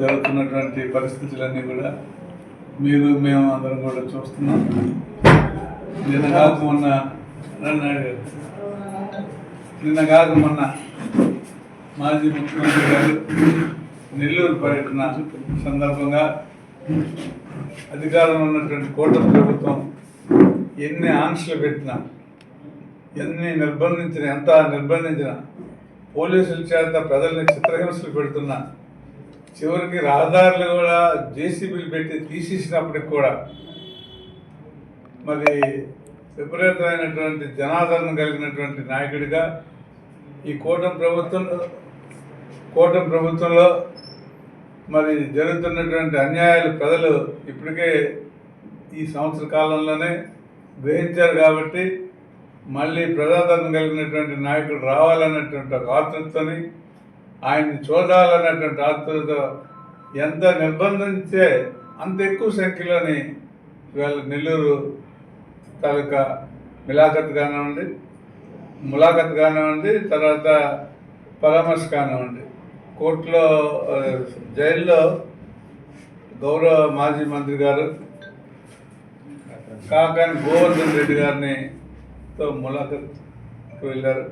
జరుగుతున్నటువంటి పరిస్థితులన్నీ కూడా మీరు మేము అందరం కూడా చూస్తున్నాం నిన్న కాక మొన్న రండి గారు. నిన్న కాక మొన్న మాజీ ముఖ్యమంత్రి గారు నెల్లూరు పర్యటన సందర్భంగా అధికారంలో ఉన్నటువంటి కూటమి ప్రభుత్వం ఎన్ని ఆంక్షలు పెట్టినా ఎన్ని నిర్బంధించిన ఎంత నిర్బంధించినా పోలీసుల చేత ప్రజల్ని చిత్రహింసలు పెడుతున్నా. చివరికి రహదారులు కూడా జేసీబీలు పెట్టి తీసేసినప్పటికి కూడా మరి విపరీతమైనటువంటి జనాదరణ కలిగినటువంటి నాయకుడిగా ఈ కూటమి ప్రభుత్వంలో కూటమి ప్రభుత్వంలో మరి జరుగుతున్నటువంటి అన్యాయాలు ప్రజలు ఇప్పటికే ఈ సంవత్సర కాలంలోనే గ్రహించారు కాబట్టి మళ్ళీ ప్రజాదరణ కలిగినటువంటి నాయకుడు రావాలన్నటువంటి ఒక ఆతృతని ఆయన్ని చూడాలన్నటువంటి ఆతృత ఎంత నిర్బంధించే అంత ఎక్కువ సంఖ్యలోని ఇవాళ నెల్లూరు తాలూకా మిలాఖత్ కానివ్వండి ములాఖత్ కానివ్వండి తర్వాత పరామర్శ కానివ్వండి. కోర్టులో జైల్లో గౌరవ మాజీ మంత్రి గారు కాకాని గోవర్ధన్ రెడ్డి గారిని తో ములాఖత్కు వెళ్ళారు.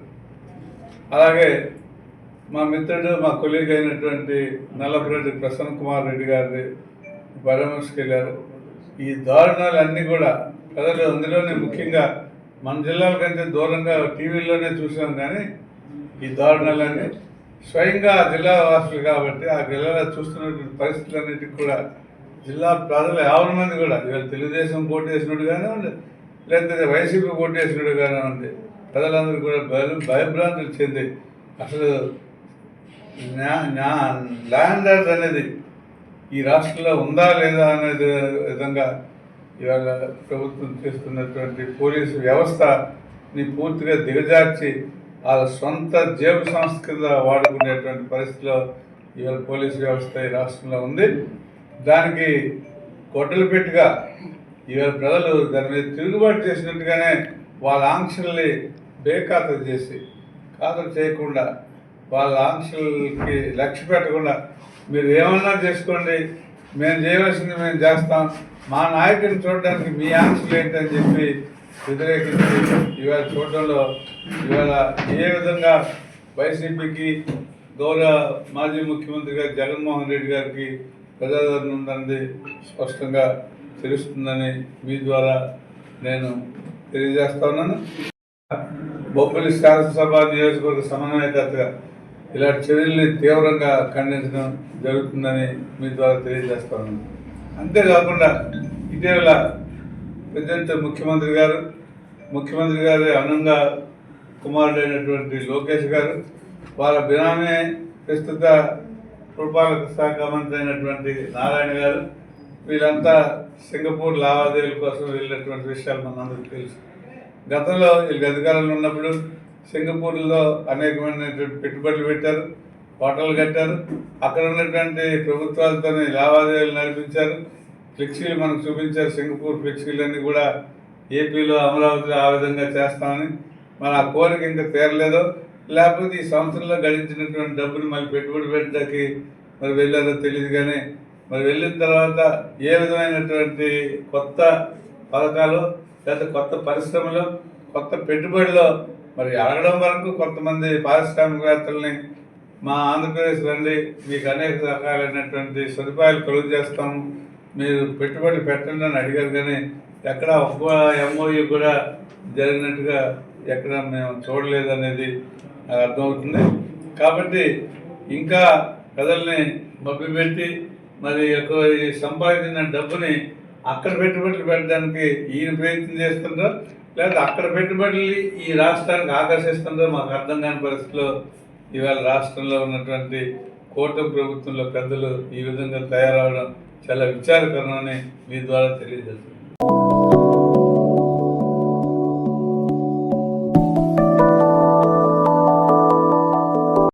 అలాగే మా మిత్రుడు మా కొలీగ్ అయినటువంటి నల్లపురెడ్డి ప్రసన్న కుమార్ రెడ్డి గారిని పరామర్శకు వెళ్ళారు ఈ దారుణాలన్నీ కూడా ప్రజలు అందులోనే ముఖ్యంగా మన జిల్లాల కంటే దూరంగా టీవీలోనే చూసాం కానీ ఈ దారుణాలన్నీ స్వయంగా జిల్లా వాసులు కాబట్టి ఆ జిల్లాలో చూస్తున్నటువంటి పరిస్థితులన్నిటికి కూడా జిల్లా ప్రజలు యాభై మంది కూడా ఇవాళ తెలుగుదేశం పోటీ చేసినట్టు కానివ్వండి లేకపోతే వైసీపీ పోటీ కానీ ఉంది ప్రజలందరూ కూడా భయ భయభ్రాంతులు చెంది అసలు ల్యాండర్స్ అనేది ఈ రాష్ట్రంలో ఉందా లేదా అనేది విధంగా ఇవాళ ప్రభుత్వం చేస్తున్నటువంటి పోలీసు వ్యవస్థని పూర్తిగా దిగజార్చి వాళ్ళ సొంత జేబు సంస్థ కింద వాడుకునేటువంటి పరిస్థితిలో ఇవాళ పోలీసు వ్యవస్థ ఈ రాష్ట్రంలో ఉంది. దానికి గొడ్డలు పెట్టుగా ఇవాళ ప్రజలు దాని మీద తిరుగుబాటు చేసినట్టుగానే వాళ్ళ ఆంక్షల్ని బేఖాతరు చేసి ఖాతరు చేయకుండా వాళ్ళ ఆంక్షలకి లక్ష్య పెట్టకుండా మీరు ఏమన్నా చేసుకోండి మేము చేయవలసింది మేము చేస్తాం మా నాయకుని చూడడానికి మీ ఆంక్షలు ఏంటని చెప్పి వ్యతిరేకించి ఇవాళ చూడడంలో ఇవాళ ఏ విధంగా వైసీపీకి గౌరవ మాజీ ముఖ్యమంత్రి గారు జగన్మోహన్ రెడ్డి గారికి ప్రజాదరణ ఉందన్నది స్పష్టంగా తెలుస్తుందని మీ ద్వారా నేను తెలియజేస్తా ఉన్నాను. బొబ్బలి శాసనసభ నియోజకవర్గ సమన్వయకర్తగా ఇలాంటి చర్యల్ని తీవ్రంగా ఖండించడం జరుగుతుందని మీ ద్వారా తెలియజేస్తాను అంతేకాకుండా ఇటీవల ప్రజెంట్ ముఖ్యమంత్రి గారు ముఖ్యమంత్రి గారి అనంగా కుమారుడైనటువంటి లోకేష్ గారు వాళ్ళ బినామే ప్రస్తుత పురపాలక శాఖ మంత్రి అయినటువంటి నారాయణ గారు వీళ్ళంతా సింగపూర్ లావాదేవీల కోసం వెళ్ళినటువంటి విషయాలు మనందరికీ తెలుసు. గతంలో వీళ్ళు అధికారంలో ఉన్నప్పుడు సింగపూర్లో అనేకమైనటువంటి పెట్టుబడులు పెట్టారు హోటల్ కట్టారు. అక్కడ ఉన్నటువంటి ప్రభుత్వాలతో లావాదేవీలు నడిపించారు. ఫ్లెక్సీలు మనకు చూపించారు సింగపూర్ ఫ్లెక్సీలన్నీ కూడా ఏపీలో అమరావతిలో ఆ విధంగా చేస్తామని. మరి ఆ కోరిక ఇంకా తీరలేదో. లేకపోతే ఈ సంవత్సరంలో గడించినటువంటి డబ్బులు మళ్ళీ పెట్టుబడి పెట్టడానికి మరి వెళ్ళారో తెలియదు కానీ మరి వెళ్ళిన తర్వాత ఏ విధమైనటువంటి కొత్త పథకాలు లేదా కొత్త పరిశ్రమలు కొత్త పెట్టుబడిలో మరి అడగడం వరకు కొంతమంది పారిశ్రామికవేత్తల్ని మా ఆంధ్రప్రదేశ్ రండి మీకు అనేక రకాలైనటువంటి సదుపాయాలు కలుగు చేస్తాము మీరు పెట్టుబడి పెట్టండి అని అడిగారు కానీ ఎక్కడ ఒక్క ఎంఓయూ కూడా జరిగినట్టుగా ఎక్కడ మేము చూడలేదు అనేది అర్థమవుతుంది. కాబట్టి ఇంకా ప్రజల్ని మభ్యపెట్టి మరి ఎక్కువ ఈ సంపాదించిన డబ్బుని అక్కడ పెట్టుబడులు పెట్టడానికి ఈయన ప్రయత్నం చేస్తుండ్రో లేదా అక్కడ పెట్టుబడులు ఈ రాష్ట్రానికి ఆకర్షిస్తుండ్రో మాకు అర్థం కాని పరిస్థితిలో ఇవాళ రాష్ట్రంలో ఉన్నటువంటి కూటమి ప్రభుత్వంలో పెద్దలు ఈ విధంగా తయారవడం చాలా విచారకరమని మీ ద్వారా తెలియజేస్తుంది